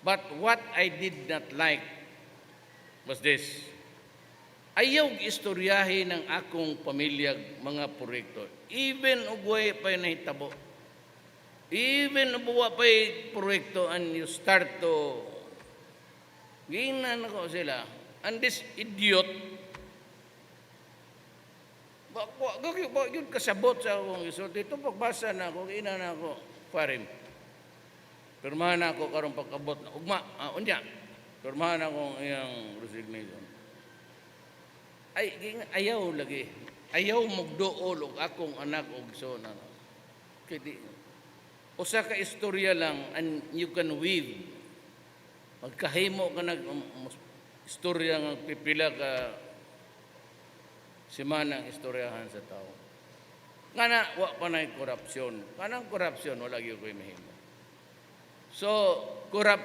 But what I did not like was this. Ayaw istoryahin ng akong pamilya mga proyekto. Even ugway pa nahitabo. Even ubuwa pa proyekto and you start to Ginan ako sila. And this idiot Ba, ba, ba, ba, yun kasabot sa akong isulti. Ito pagbasa na ako, ina na ako, parim. Pirmahan na ako karong pagkabot na ugma. Ah, unya. Pirmahan ako iyang resignation. Ay, ayaw lagi. Ayaw magdool og akong anak og so na. Kaya usa ka istorya lang and you can weave. Magkahimo ka nag um, istorya nga pipila ka semana ang istoryahan sa tao. Nga na, wa pa na korupsyon. Kanang korupsyon, wala gyud ko'y mahimo. So, corrupt